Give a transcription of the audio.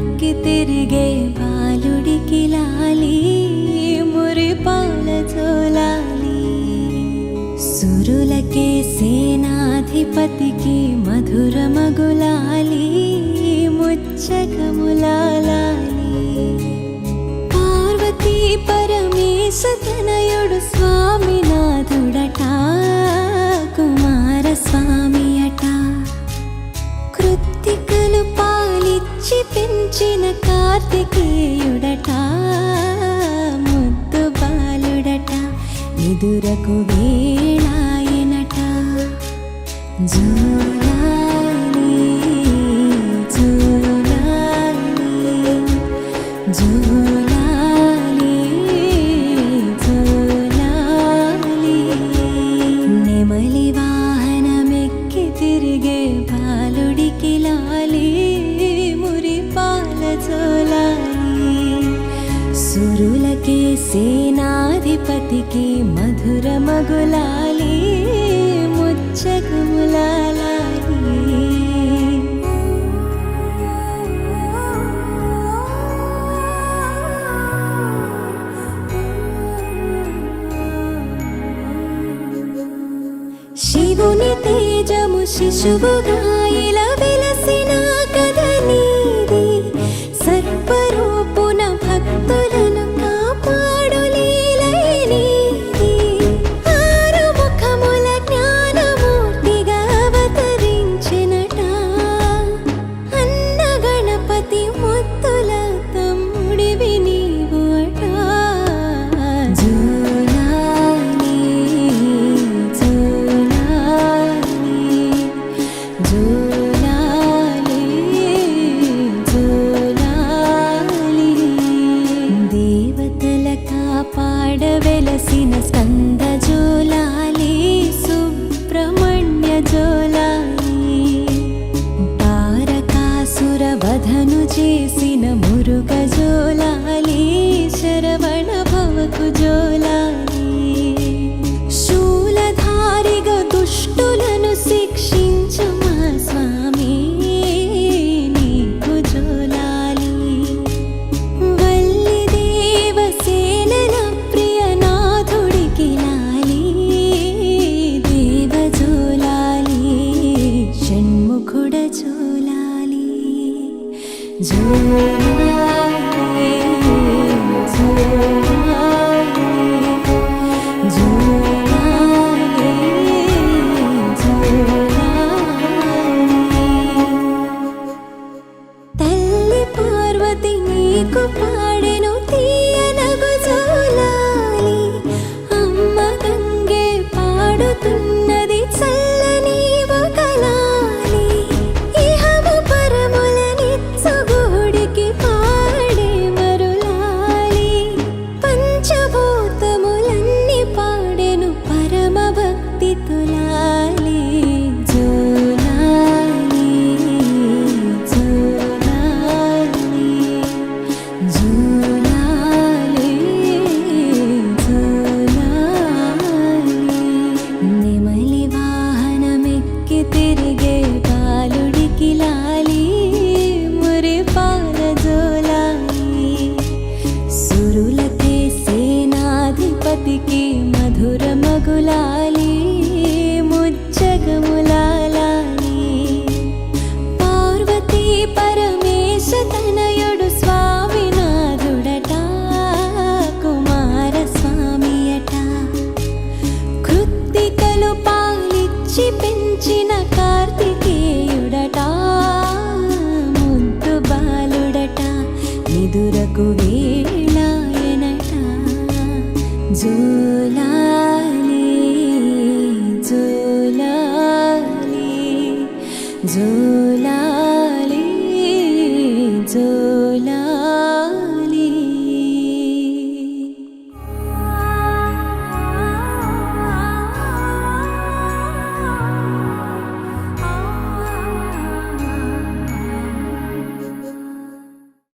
తక్కి తిరిగే బాలుడికి లాలి మురిపాల చోలాలి సురులకే సేనాధిపతికి మధుర మగులాలి ముచ్చకములాలా కార్తికేయుడట ముద్దు బాలుడట ఎదురకు వే वीरुडिके सेनाधिपतिके मधुरमगुलाले मुच्चगुलालाले शिवुनि तेजमु शिशुभुगायिला Zoom. நிலா झुलाली झुलाली झुलाली झुला